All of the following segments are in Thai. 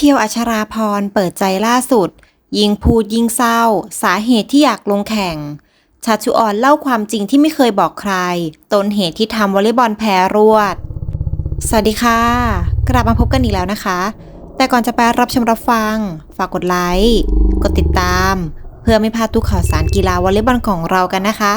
เพียวอัชราพรเปิดใจล่าสุด ยิงพูดยิงเศร้า สาเหตุที่อยากลงแข่ง ชาชุออนเล่าความจริงที่ไม่เคยบอกใคร ต้นเหตุที่ทำวอลเลย์บอลแพ้รวด สวัสดีค่ะ กลับมาพบกันอีกแล้วนะคะ แต่ก่อนจะไปรับชมรับฟัง ฝากกดไลค์ กดติดตาม เพื่อไม่พลาดทุกข่าวสารกีฬาวอลเลย์บอลของเรากันนะคะ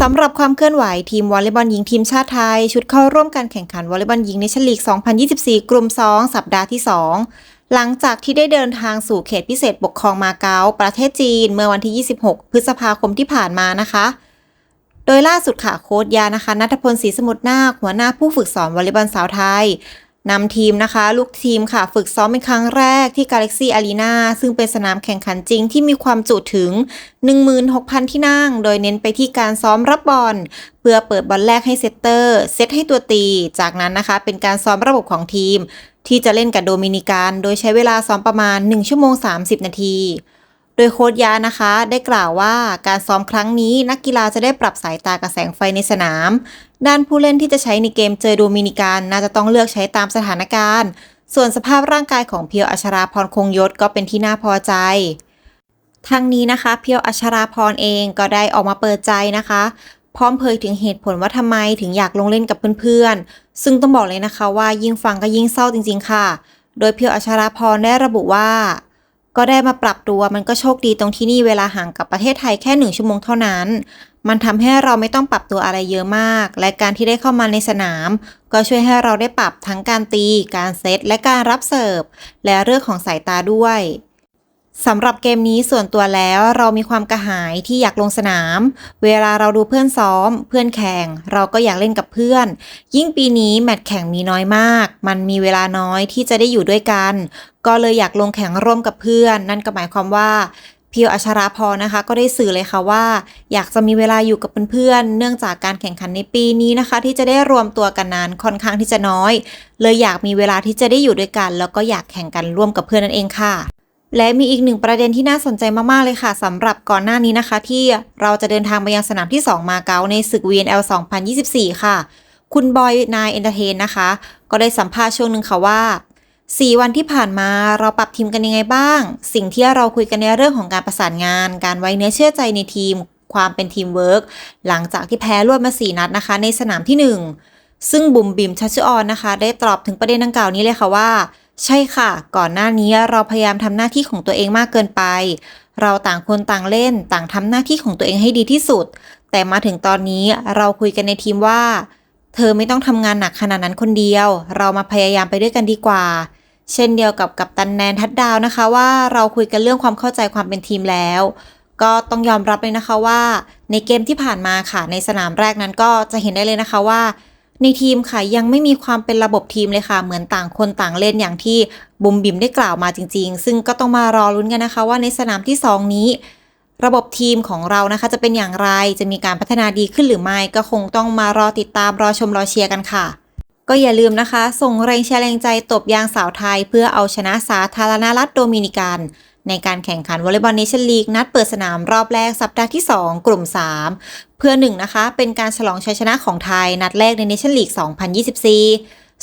สำหรับความเคลื่อนไหวทีมวอลเลย์บอลหญิงทีมชาติไทย ชุดเข้าร่วมการแข่งขันวอลเลย์บอลหญิงในชลีก 2024 กลุ่ม 2 สัปดาห์ที่ 2 หลังจากที่ได้เดินทางสู่เขตพิเศษปกครองมาเก๊าประเทศจีน เมื่อวันที่ 26 พฤษภาคมที่ผ่านมานะคะ โดยล่าสุดค่ะโค้ชยานะคะนัทพลศรีสมุทรนาคหัวหน้าผู้ฝึกสอนวอลเลย์บอลสาวไทย นำทีมนะคะ ลูกทีมค่ะ ฝึกซ้อมเป็นครั้งแรกที่ Galaxy Arena ซึ่งเป็นสนามแข่งขันจริงที่มีความจุถึง 16,000 ที่นั่ง โดยเน้นไปที่การซ้อมรับบอล เพื่อเปิดบอลแรกให้เซตเตอร์ เซตให้ตัวตี จากนั้นนะคะ เป็นการซ้อมระบบของทีม ที่จะเล่นกับโดมินิกัน โดยใช้เวลาซ้อมประมาณ 1 ชั่วโมง 30 นาที โดยโค้ชยานะคะได้กล่าวว่าการซ้อมครั้งนี้นักกีฬาจะได้ปรับสายตากับแสงไฟในสนาม ด้านผู้เล่นที่จะใช้ในเกมเจอโดมินิกันน่าจะต้องเลือกใช้ตามสถานการณ์ ส่วนสภาพร่างกายของเพียวอัชราพรคงยศก็เป็นที่น่าพอใจทั้งนี้นะคะเพียวอัชราพรเองก็ได้ออกมาเปิดใจนะคะ พร้อมเผยถึงเหตุผลว่าทำไมถึงอยากลงเล่นกับเพื่อนๆ ซึ่งต้องบอกเลยนะคะว่ายิ่งฟังก็ยิ่งเศร้าจริงๆค่ะ โดยเพียวอัชราพรได้ระบุว่า ก็ได้มาปรับตัวมันก็โชคดีตรงที่นี่เวลาห่างกับประเทศไทยแค่หนึ่งชั่วโมงเท่านั้น มันทำให้เราไม่ต้องปรับตัวอะไรเยอะมาก และการที่ได้เข้ามาในสนาม ก็ช่วยให้เราได้ปรับทั้งการตี การเซตและการรับเสิร์ฟและเรื่องของสายตาด้วย สำหรับเกมนี้ส่วนตัวแล้วเรามีความกระหายที่อยากลงสนาม เวลาเราดูเพื่อนซ้อม เพื่อนแข่ง เราก็อยากเล่นกับเพื่อน ยิ่งปีนี้แมตช์แข่งมีน้อยมาก มันมีเวลาน้อยที่จะได้อยู่ด้วยกัน ก็เลยอยากลงแข่งร่วมกับเพื่อน นั่นก็หมายความว่าเพียวอัชราพรนะคะ ก็ได้สื่อเลยค่ะว่า อยากจะมีเวลาอยู่กับเพื่อนๆเนื่องจากการแข่งขันในปีนี้นะคะ ที่จะได้รวมตัวกันนานค่อนข้างที่จะน้อย เลยอยากมีเวลาที่จะได้อยู่ด้วยกัน แล้วก็อยากแข่งกันร่วมกับเพื่อนนั่นเองค่ะ และมีอีกหนึ่งประเด็นที่น่าสนใจมาก ๆ เลยค่ะสำหรับก่อนหน้านี้นะคะ ที่เราจะเดินทางไปยังสนามที่ 2 มาเก๊าในศึก VNL 2024 ค่ะ คุณบอยนายเอนเตอร์เทนนะคะ ก็ได้สัมภาษณ์ช่วงหนึ่งค่ะว่า 4 วันที่ผ่านมาเราปรับทีมกันยังไงบ้าง สิ่งที่เราคุยกันในเรื่องของการประสานงาน การไว้เนื้อเชื่อใจในทีม ความเป็นทีมเวิร์กหลังจากที่แพ้รวดมา 4 นัดนะคะ ในสนามที่ 1 ซึ่งบุ๋มบิมชัชชุออนนะคะ ได้ตอบถึงประเด็นดังกล่าวนี้เลยค่ะว่า ใช่ค่ะ ก่อนหน้านี้เราพยายามทำหน้าที่ของตัวเองมากเกินไป เราต่างคนต่างเล่น ต่างทำหน้าที่ของตัวเองให้ดีที่สุด แต่มาถึงตอนนี้เราคุยกันในทีมว่า เธอไม่ต้องทำงานหนักขนาดนั้นคนเดียว เรามาพยายามไปด้วยกันดีกว่า เช่นเดียวกับกับตันแนนทัดดาวนะคะว่าเราคุยกันเรื่องความเข้าใจความเป็นทีมแล้ว ก็ต้องยอมรับเลยนะคะว่า ในเกมที่ผ่านมาค่ะในสนามแรกนั้นก็จะเห็นได้เลยนะคะว่า ในทีมค่ะยังไม่มีความเป็นระบบทีมเลยค่ะ เหมือนต่างคนต่างเล่นอย่างที่บุมบิมได้กล่าวมาจริง ๆ ซึ่งก็ต้องมารอลุ้นกันนะคะ ว่าในสนามที่ 2 นี้ ระบบทีมของเรานะคะจะเป็นอย่างไรจะมีการพัฒนาดีขึ้นหรือไม่ก็คงต้องมารอติดตามรอชมรอเชียร์กันค่ะ ก็อย่าลืมนะคะ ส่งแรงเชียร์แรงใจตบยางสาวไทย เพื่อเอาชนะสาธารณรัฐโดมินิกัน ในการแข่งขันวอลเลย์บอลเนชั่นลีกนัดเปิดสนามรอบแรกสัปดาห์ที่ 2 กลุ่ม 3 เพื่อ 1 นะคะ เป็นการฉลองชัยชนะของไทยนัดแรกในเนชั่นลีก 2024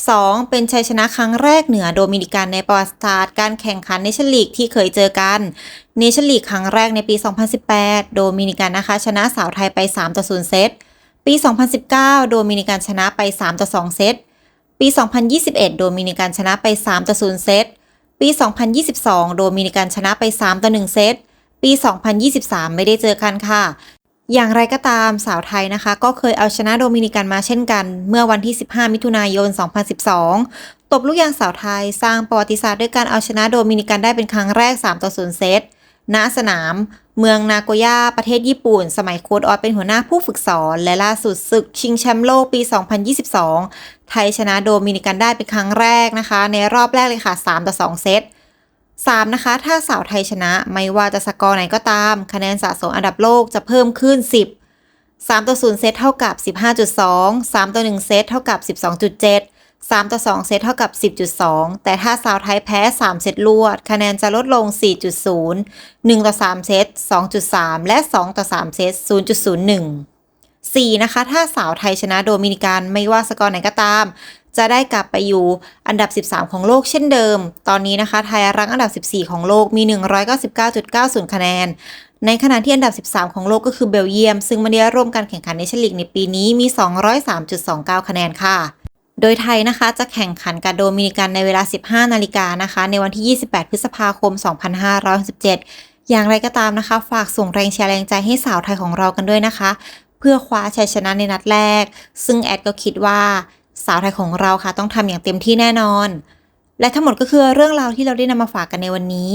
2. เป็นชัยชนะครั้งแรกเหนือโดมินิกันในประวัติศาสตร์การแข่งขันเนชั่นลีกที่เคยเจอกันเนชั่นลีกครั้งแรกในปี 2018 โดมินิกันนะคะ ชนะสาวไทยไป 3 ต่อ 0 เซต ปี 2019 โดมินิกันชนะไป 3 ต่อ 2 เซต ปี 2021 โดมินิกันชนะไป3ต่อ0เซต ปี 2022 โดมินิกันชนะไป3ต่อ1เซต ปี 2023 ไม่ได้เจอกันค่ะ อย่างไรก็ตามสาวไทยนะคะ ก็เคยเอาชนะโดมินิกันมาเช่นกัน เมื่อวันที่ 15 มิถุนายน 2012 ตบลูกยางสาวไทยสร้างประวัติศาสตร์ด้วยการเอาชนะโดมินิกันได้เป็นครั้งแรก 3 ต่อ0เซต ณสนาม เมืองนาโกย่าประเทศญี่ปุ่น สมัยโค้ดออสเป็นหัวหน้าผู้ฝึกสอน และล่าสุดศึกชิงแชมป์โลกปี 2022 ไทยชนะโดมินิกันได้เป็นครั้งแรกนะคะ ในรอบแรกเลยค่ะ 3 ต่อ 2 เซต 3 นะคะ ถ้าสาวไทยชนะไม่ว่าจะสกอร์ไหนก็ตาม คะแนนสะสมอันดับโลกจะเพิ่มขึ้น 10 3 ต่อ 0 เซตเท่ากับ 15.2 3 ต่อ 1 เซตเท่ากับ 12.7 3 ต่อ 2 เซตเท่ากับ 10.2 แต่ถ้าสาวไทยแพ้ 3 เซตรวด คะแนนจะลดลง 4.0 1 ต่อ 3 เซต 2.3 และ 2 ต่อ 3 เซต 0.01 4 นะคะ ถ้าสาวไทยชนะโดมินิกันไม่ว่าสกอร์ไหนก็ตาม จะได้กลับไปอยู่อันดับ 13 ของโลกเช่นเดิม ตอนนี้นะคะ ไทยรั้งอันดับ 14 ของโลกมี 199.90 คะแนน ในขณะที่อันดับ 13 ของโลกก็คือเบลเยียม ซึ่งม่ได้ร่วมการแข่งขันในชลีกในปีนี้มี 203.29 คะแนนค่ะ โดยไทยนะคะจะแข่งขันกับโดมินิกันในเวลา 15 นาฬิกานะคะ ในวันที่ 28 พฤษภาคม 2567 อย่างไรก็ตามนะคะ ฝากส่งแรงเชียร์แรงใจให้สาวไทยของเรากันด้วยนะคะ เพื่อคว้าชัยชนะในนัดแรก ซึ่งแอดก็คิดว่าสาวไทยของเราค่ะ ต้องทำอย่างเต็มที่แน่นอน และทั้งหมดก็คือเรื่องราวที่เราได้นำมาฝากกันในวันนี้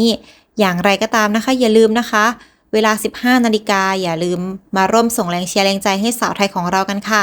อย่างไรก็ตามนะคะ อย่าลืมนะคะ เวลา 15 นาฬิกาอย่าลืมมาร่วมส่งแรงเชียร์แรงใจให้สาวไทยของเรากันค่ะ